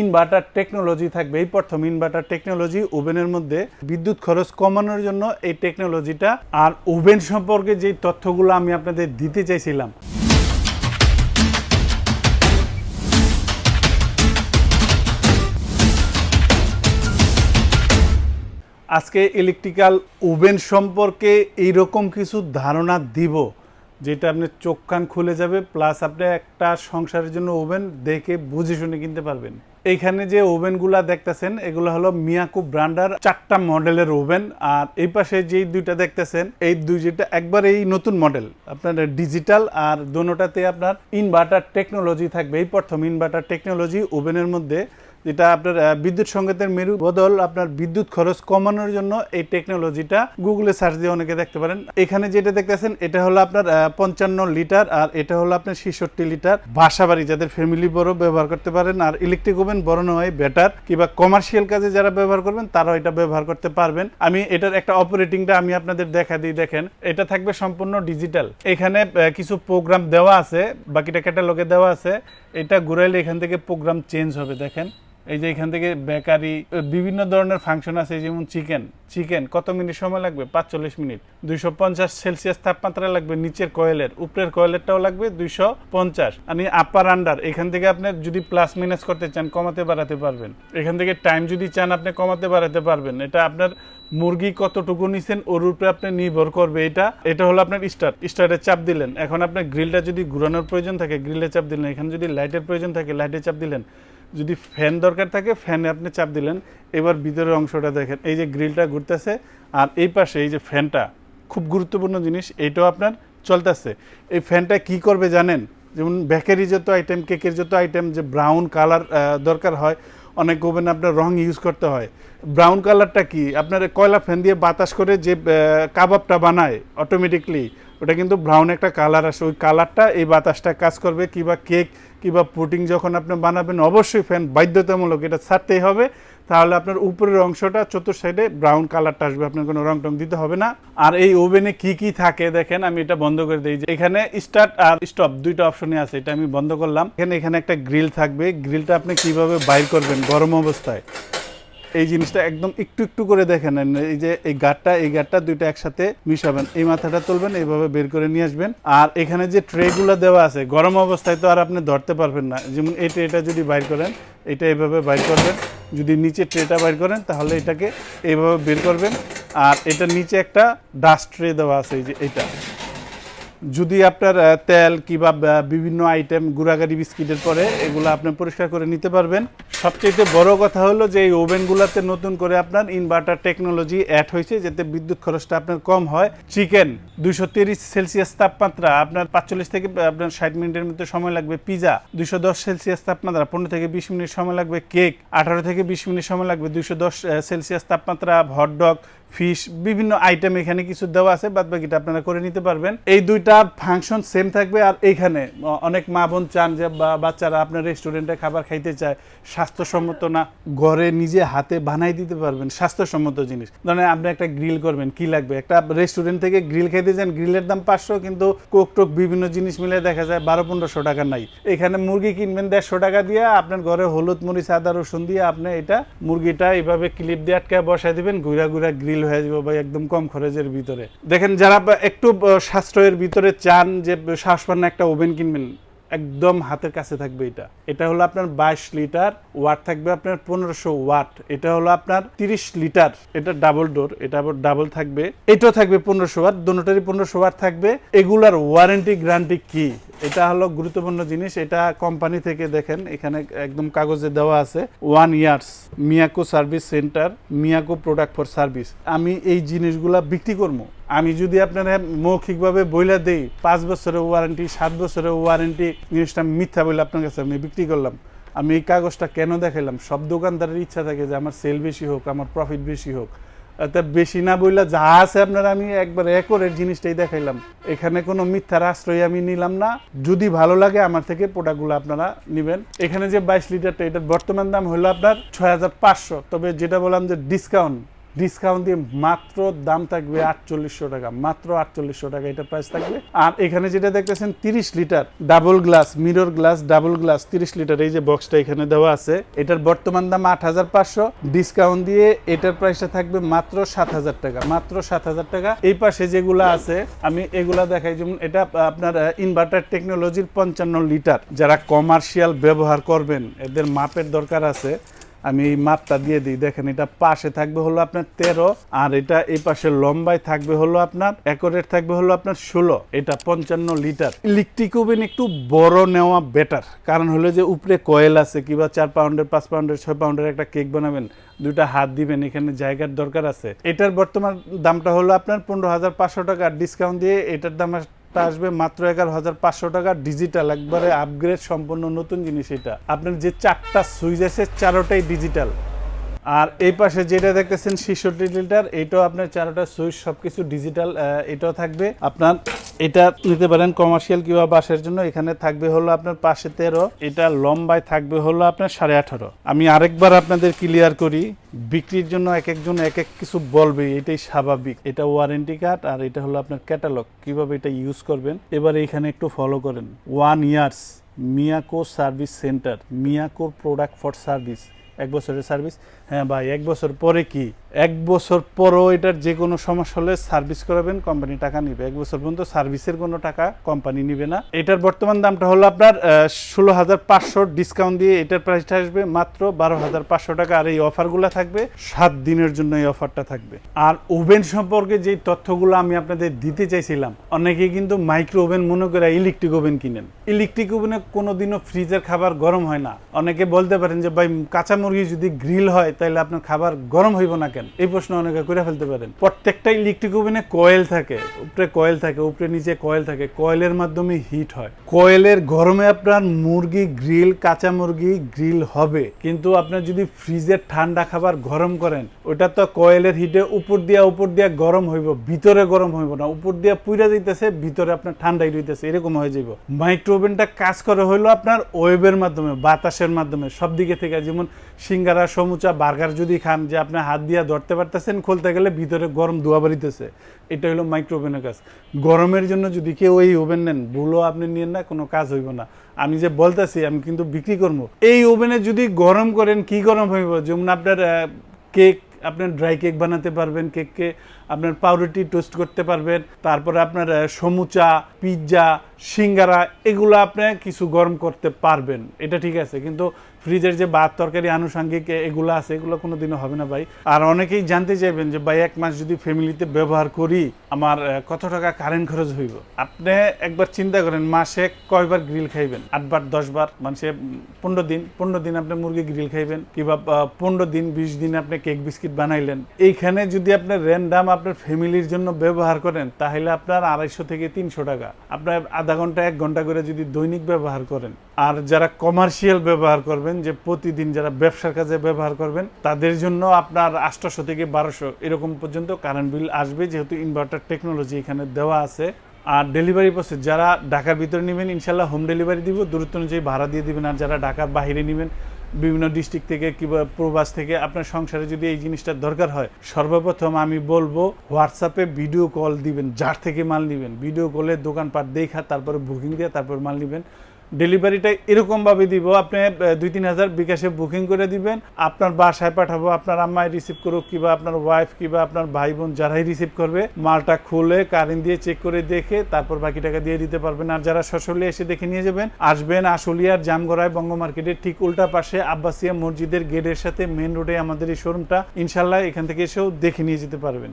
Inverter technology থাকবে। এই প্রথম ইনভার্টার টেকনোলজি ওভেনের মধ্যে বিদ্যুৎ খরচ কমানোর জন্য এই টেকনোলজিটা আর ওভেন সম্পর্কে যে তথ্যগুলো আমি আপনাদের দিতে চাইছিলাম। আজকে ইলেকট্রিক্যাল ওভেন সম্পর্কে এইরকম কিছু ধারণা দিব, যেটা আপনি চোখ কান খুলে যাবে, প্লাস আপনি একটা সংসারের জন্য ওভেন দেখে বুঝে শুনে কিনতে পারবেন। এইখানে যে ওভেনগুলা দেখতেছেন, এগুলো হলো মিয়াকু ব্রান্ডার চারটা মডেলের ওভেন। আর এই পাশে যে দুইটা দেখতেছেন, এই দুইটা একবার এই নতুন মডেল। আপনার ডিজিটাল আর দোনোটাতে আপনার ইনভার্টার টেকনোলজি থাকবে। এই প্রথম ইনভার্টার টেকনোলজি ওভেনের মধ্যে যেটা আপনার বিদ্যুৎ সংকেতের মেরু বদল, আপনার বিদ্যুৎ খরচ কমানোর জন্য এই টেকনোলজিটা গুগলে সার্চ দিয়ে অনেকে দেখতে পারেন। এখানে যেটা দেখতেছেন, এটা হলো আপনার পঞ্চান্ন লিটার আর এটা হলো আপনার ছেষট্টি লিটার। বাসাবাড়ি যাদের ফ্যামিলি বড় ব্যবহার করতে পারেন, আর ইলেকট্রিক ওভেন বড় নয় বেটার কিংবা কমার্শিয়াল কাজে যারা ব্যবহার করবেন, তারাও এটা ব্যবহার করতে পারবেন। আমি এটার একটা অপারেটিংটা আমি আপনাদের দেখা দিই, দেখেন। এটা থাকবে সম্পূর্ণ ডিজিটাল এখানে কিছু প্রোগ্রাম দেওয়া আছে, বাকিটা ক্যাটালগে দেওয়া আছে। এটা ঘুরাইলে এখান থেকে প্রোগ্রাম চেঞ্জ হবে, দেখেন। এই যে এখান থেকে বেকারি বিভিন্ন ধরনের ফাংশন আছে, যেমন চিকেন চিকেন কত মিনিট সময় লাগবে? পাঁচচল্লিশ মিনিট। দুইশো পঞ্চাশ সেলসিয়াস তাপমাত্রা লাগবে নিচের কয়েলের উপরের কয়েলেরটাও লাগবে দুইশো পঞ্চাশ। আর আপার আন্ডার এখান থেকে আপনি যদি প্লাস মাইনাস করতে চান, কমাতে বাড়াতে পারবেন। এখান থেকে টাইম যদি চান, আপনি কমাতে বাড়াতে পারবেন। এটা আপনার মুরগি কতটুকু নিছেন, ওর উপরে আপনি নির্ভর করবে। এটা এটা হলো আপনার স্টার্ট স্টার্টে চাপ দিলেন। এখন আপনার গ্রিলটা যদি ঘুরানোর প্রয়োজন থাকে গ্রিলে চাপ দিলেন। এখানে যদি লাইটের প্রয়োজন থাকে লাইটে চাপ দিলেন। যদি ফ্যান দরকার থাকে ফ্যানে আপনি চাপ দিলেন। এবার ভিতরের অংশটা দেখেন, এই যে গ্রিলটা ঘুরতেছে, আর এই পাশে এই যে ফ্যানটা খুব গুরুত্বপূর্ণ জিনিস এইটাও আপনার চলতেছে। এই ফ্যানটা কি করবে জানেন? যেমন বেকারি যত আইটেম কেকের যত আইটেম যে ব্রাউন কালার দরকার হয়, অনেক ওভেন আপনার রং ইউজ করতে হয়। ব্রাউন কালারটা কি? আপনার কয়লা ফ্যান দিয়ে বাতাস করে যে কাবাবটা বানায় অটোমেটিকলি ওটা কিন্তু ব্রাউন একটা কালার আসে। ওই কালারটা এই বাতাসটা কাজ করবে, কিবা কেক কিবা পুটিং যখন আপনি বানাবেন, অবশ্যই ফ্যান বাধ্যতামূলক এটা ছাড়তেই হবে। তাহলে আপনার উপরের অংশটা চতুর সাইডে ব্রাউন কালারটা আসবে, আপনার কোনো রং টং দিতে হবে না। আর এই ওভেনে কি কি থাকে দেখেন, আমি এটা বন্ধ করে দিই যে এখানে স্টার্ট আর স্টপ দুইটা অপশনই আছে, এটা আমি বন্ধ করলাম। এখানে এখানে একটা গ্রিল থাকবে। গ্রিলটা আপনি কীভাবে বাইর করবেন গরম অবস্থায়? এই জিনিসটা একদম একটু একটু করে দেখেন এই যে এই গাটটা এই গাটটা দুইটা একসাথে মিশাবেন। এই মাথাটা তুলবেন, এইভাবে বের করে নিয়ে আসবেন। আর এখানে যে ট্রেগুলো দেওয়া আছে, গরম অবস্থায় তো আর আপনি ধরতে পারবেন না। যেমন এই ট্রেটা যদি বাইর করেন, এটা এইভাবে বাইর করবেন। যদি নিচে ট্রেটা বাইর করেন, তাহলে এটাকে এইভাবে বের করবেন। আর এটা নিচে একটা ডাস্ট ট্রে দেওয়া আছে, এই যে এটা। যদি আপনার তেল কিংবা বিভিন্ন আইটেম গুড়াগাড়ি বিস্কিটের পরে এগুলো আপনি পরিষ্কার করে নিতে পারবেন। সবচেয়ে বড় কথা হলো যে এই ওভেনগুলোতে নতুন করে আপনার ইনভার্টার টেকনোলজি অ্যাড হয়েছে, যাতে বিদ্যুৎ খরচটা আপনার কম হয়। চিকেন দুইশো তিরিশ সেলসিয়াস তাপমাত্রা, আপনার পাঁচচল্লিশ থেকে আপনার ষাট মিনিটের মধ্যে সময় লাগবে। পিজা দুইশো দশ সেলসিয়াস তাপমাত্রা, পনেরো থেকে বিশ মিনিট সময় লাগবে। কেক আঠারো থেকে বিশ মিনিট সময় লাগবে। দুইশো দশ সেলসিয়াস তাপমাত্রা হটডগ ফিশ, বিভিন্ন আইটেম এখানে কিছু দেওয়া আছে বাদ বাকিটা আপনারা করে নিতে পারবেন। এই দুইটা ফাংশন সেম থাকবে, আর এইখানে অনেক মা বোন চান যে বা- বাচ্চারা আপনার রেস্টুরেন্টে খাবার খাইতে চায়, স্বাস্থ্যসম্মত না, ঘরে নিজে হাতে বানাই দিতে পারবেন, স্বাস্থ্যসম্মত জিনিস। ধরেন আপনি একটা গ্রিল করবেন, কি লাগবে? একটা রেস্টুরেন্ট থেকে গ্রিল খাইতে যান গ্রিলের দাম পাঁচশো, কিন্তু কোক টোক বিভিন্ন জিনিস মিলে দেখা যায় বারো, পনেরোশো টাকা নাই। এখানে মুরগি কিনবেন দেড়শো টাকা দিয়ে, আপনার ঘরে হলুদ মরিচ, আদা, রসুন দিয়ে আপনি এটা মুরগিটা এইভাবে ক্লিপ দিয়ে আটকায় বসায় দিবেন, ঘুরা ঘুরা গ্রিল হয়ে যাবে ভাই একদম কম খরচের ভিতরে। দেখেন যারা একটু সাশ্রয়ের ভিতরে চান যে শ্বাসপান্ন একটা ওভেন কিনবেন একদম হাতের কাছে থাকবে এটা। এটা হলো আপনার বাইশ লিটার, ওয়াট থাকবে আপনার পনেরোশো ওয়াট। এটা হলো আপনার তিরিশ লিটার। এটা ডাবল ডোর এটা আবার ডাবল থাকবে। এটাও থাকবে পনেরোশো ওয়াট, দুটারই পনেরোশো ওয়াট থাকবে। এগুলার ওয়ারেন্টি গ্যারান্টি কি? এটা হলো গুরুত্বপূর্ণ জিনিস। এটা কোম্পানি থেকে দেখেন, এখানে একদম কাগজে দেওয়া আছে one years Miyako service centre Miyako product for service আমি এই জিনিসগুলা বিক্রি করব। আমি যদি আপনারা মৌখিকভাবে বইলা দেই, পাঁচ বছরের ওয়ারেন্টি সাত বছরের ওয়ারেন্টি জিনিসটা মিথ্যা বলে আপনার কাছে আমি বিক্রি করলাম। আমি এই কাগজটা কেন দেখাইলাম? সব দোকানদারের ইচ্ছা থাকে যে আমার সেল বেশি হোক, আমার প্রফিট বেশি হোক। তা বেশি না বইলা যা আছে আপনার আমি একবার একরের জিনিসটাই দেখাইলাম। এখানে কোনো মিথ্যার আশ্রয় আমি নিলাম না। যদি ভালো লাগে আমার থেকে প্রোডাক্টগুলো আপনারা নেবেন। এখানে যে বাইশ লিটারটা, এটার বর্তমান দাম হলো আপনার ছয় হাজার পাঁচশো। তবে যেটা বললাম যে ডিসকাউন্ট ডিসকাউন্ট দিয়ে মাত্র দাম থাকবে আটচল্লিশশো টাকা, মাত্র আটচল্লিশশো টাকা এটা প্রাইস থাকবে। আর এখানে যেটা দেখতেছেন, তিরিশ litre double glass mirror glass double glass তিরিশ লিটার এই যে বক্সটা এখানে দেওয়া আছে, এটার বর্তমান দাম আট হাজার পাঁচশো। ডিসকাউন্ট দিয়ে এটার প্রাইসটা থাকবে মাত্র সাত হাজার টাকা, মাত্র সাত হাজার টাকা। এই পাশে যেগুলো আছে, আমি এগুলা দেখাই, যেমন এটা আপনার ইনভার্টার টেকনোলজির পঞ্চান্ন লিটার যারা কমার্শিয়াল ব্যবহার করবেন, এদের মাপের দরকার আছে। আমি এই মাপটা দিয়ে দিই। দেখেন, এটা পাশে থাকবে হলো আপনার তেরো, আর এটা এই পাশে লম্বায় থাকবে হলো আপনার একরের থাকবে হলো আপনার ষোলো। এটা পঞ্চান্ন লিটার। ইলেকট্রিক ওভেন একটু বড় নেওয়া বেটার কারণ হলো যে উপরে কয়েল আছে, কিংবা চার পাউন্ডের পাঁচ পাউন্ডের ছয় পাউন্ডের একটা কেক বানাবেন, দুইটা হাত দিবেন, এখানে জায়গার দরকার আছে। এটার বর্তমান দামটা হলো আপনার পনেরো হাজার পাঁচশো টাকা। ডিসকাউন্ট দিয়ে এটার দাম টা আসবে মাত্র এগারো হাজার পাঁচশো টাকা ডিজিটাল একবারে আপগ্রেড সম্পূর্ণ নতুন জিনিস এটা। আপনার যে চারটা সুইচ আছে, চারোটাই ডিজিটাল আর এই পাশে যেটা দেখতেছেন ছেষট্টি লিটার এটাও আপনার চারোটা সুইচ, সবকিছু ডিজিটাল এটাও থাকবে। আপনার এটা নিতে পারেন কমার্শিয়াল কিংবা বাসের জন্য। এখানে থাকবে হলো আপনার পাশে তেরো, এটা লম্বায় থাকবে হলো আপনার সাড়ে আঠারো। আমি আরেকবার আপনাদের ক্লিয়ার করি, বিক্রির জন্য এক একজন এক এক কিছু বলবে, এটাই স্বাভাবিক। এটা ওয়ারেন্টি কার্ড আর এটা হলো আপনার ক্যাটালগ কীভাবে এটা ইউজ করবেন। এবার এখানে একটু ফলো করেন। One years Miyako service centre মিয়াকোর product for service এক বছরের সার্ভিস হ্যাঁ ভাই এক বছর পরে কি? এক বছর পরও এটার যে কোনো সমস্যা হলে সার্ভিস করাবেন, কোম্পানি টাকা নিবে। এক বছর পর্যন্ত সার্ভিসের কোনো টাকা কোম্পানি নিবে না। এটার বর্তমান দামটা হলো আপনার ষোলো হাজার পাঁচশো ডিসকাউন্ট দিয়ে এটার প্রাইসটা আসবে মাত্র বারো হাজার পাঁচশো টাকা। আর এই অফারগুলো থাকবে সাত দিনের জন্য এই অফারটা থাকবে। আর ওভেন সম্পর্কে যে তথ্যগুলো আমি আপনাদের দিতে চাইছিলাম, অনেকেই কিন্তু মাইক্রো ওভেন মনে করে ইলেকট্রিক ওভেন কিনেন। ইলেকট্রিক ওভেনে কোনোদিনও ফ্রিজের খাবার গরম হয় না। অনেকে বলতে পারেন যে, ভাই, কাঁচা মুরগি যদি গ্রিল হয় তাহলে আপনার খাবার গরম হইব না কেন? এই প্রশ্ন অনেকে করে ফেলতে পারেন। প্রত্যেকটা ইলেকট্রিক ওভেনে কয়েল থাকে। উপরে কয়েল থাকে, উপরে নিচে কয়েল থাকে। কয়েলের মাধ্যমে হিট হয়। কয়েলের গরমে আপনার মুরগি গ্রিল, কাঁচা মুরগি গ্রিল হবে। কিন্তু আপনার যদি ফ্রিজের ঠান্ডা খাবার গরম করেন, ওটা তো কয়েলের হিটে উপর দিয়া উপর দিয়া গরম হইব, ভিতরে গরম হইব না। উপর দিয়া পুইরা যাইতেছে, ভিতরে আপনার ঠান্ডাই রইতেছে, এরকম হয়ে যাইব। মাইক্রো ওভেনটা কাজ করে হইল আপনার ওয়েবের মাধ্যমে, বাতাসের মাধ্যমে। সব দিকে থেকে যেমন সিঙ্গারা, সমুচা, বার্গার যদি খান, যে আপনার হাত দিয়া ধরতে পারতেছেন, খুলতে গেলে ভিতরে গরম ধোয়া বাড়িতেছে। এটা হলো মাইক্রো ওভেনের কাজ গরমের জন্য যদি কেউ এই ওভেন নেন, ভুলও আপনি নিয়েন না, কোনো কাজ হইব না। আমি যে বলতেছি, আমি কিন্তু বিক্রি করব। এই ওভেনে যদি গরম করেন, কি গরম হইব? যেমন আপনার কেক আপনার ড্রাই কেক বানাতে পারবেন কেককে আপনার পাউরুটি টোস্ট করতে পারবেন। তারপরে আপনার সমুচা পিৎজা সিঙ্গারা, এগুলো আপনি কিছু গরম করতে পারবেন। এটা ঠিক আছে, কিন্তু ফ্রিজের যে ভাত তরকারি আনুষঙ্গিক এগুলো আছে, এগুলো কোনো দিনও হবে না ভাই। আর অনেকেই জানতে চাইবেন যে ভাই, এক মাস যদি ফ্যামিলিতে ব্যবহার করি, আমার কত টাকা কারেন্ট খরচ হইব? আপনি একবার চিন্তা করেন, মাসে কয়বার গ্রিল খাইবেন? আটবার, দশবার মানুষে পনেরো দিন পনেরো দিন আপনি মুরগি গ্রিল খাইবেন, কিংবা পনেরো দিন, বিশ দিন আপনি কেক বিস্কিট বানাইলেন। এইখানে যদি আপনি র্যান্ডাম আপনার ফ্যামিলির জন্য ব্যবহার করেন, তাহলে আপনার আড়াইশো থেকে তিনশো টাকা। আপনার আধা ঘণ্টা, এক ঘণ্টা করে যদি দৈনিক ব্যবহার করেন, আর যারা কমার্শিয়াল ব্যবহার করবেন, যে প্রতিদিন যারা ব্যবসার কাজে ব্যবহার করবেন, তাদের জন্য আপনার আটশোশো থেকে বারোশো, এরকম পর্যন্ত কারেন্ট বিল আসবে, যেহেতু ইনভার্টার টেকনোলজি এখানে দেওয়া আছে। আর ডেলিভারি প্রসেস যারা ঢাকার ভিতরে নেবেন, ইনশাল্লাহ হোম ডেলিভারি দিব, দূরত্ব অনুযায়ী ভাড়া দিয়ে দিবেন, আর যারা ঢাকার বাইরে নেবেন বিভিন্ন ডিস্ট্রিক্ট থেকে কিংবা প্রবাস থেকে আপনার সংসারে যদি এই জিনিসটা দরকার হয়, সর্বপ্রথম আমি বলব হোয়াটসঅ্যাপে ভিডিও কল দিবেন, যার থেকে মাল নেবেন। ভিডিও কলে দোকানপাট দেখা, তারপরে বুকিং দেওয়া তারপর মাল নেবেন। ডেলিভারিটা এরকমভাবে দিব, আপনি দুই তিন হাজার বিকাশে বুকিং করে দিবেন। আপনার বাসায় পাঠাবো, আপনার আম্মায় রিসিভ করুক, কিংবা আপনার ওয়াইফ কিংবা আপনার ভাই বোন যারাই রিসিভ করবে, মালটা খুলে কারেন্ট দিয়ে চেক করে দেখে তারপর বাকি টাকা দিয়ে দিতে পারবেন। আর যারা সশলে এসে দেখে নিয়ে যাবেন, আসবেন আশুলিয়ার জামগড়ায় বঙ্গ মার্কেটের ঠিক উল্টা পাশে আব্বাসিয়া মসজিদের গেটের সাথে মেন রোডে আমাদের এই শোরুমটা ইনশাল্লাহ এখান থেকে এসেও দেখে নিয়ে যেতে পারবেন।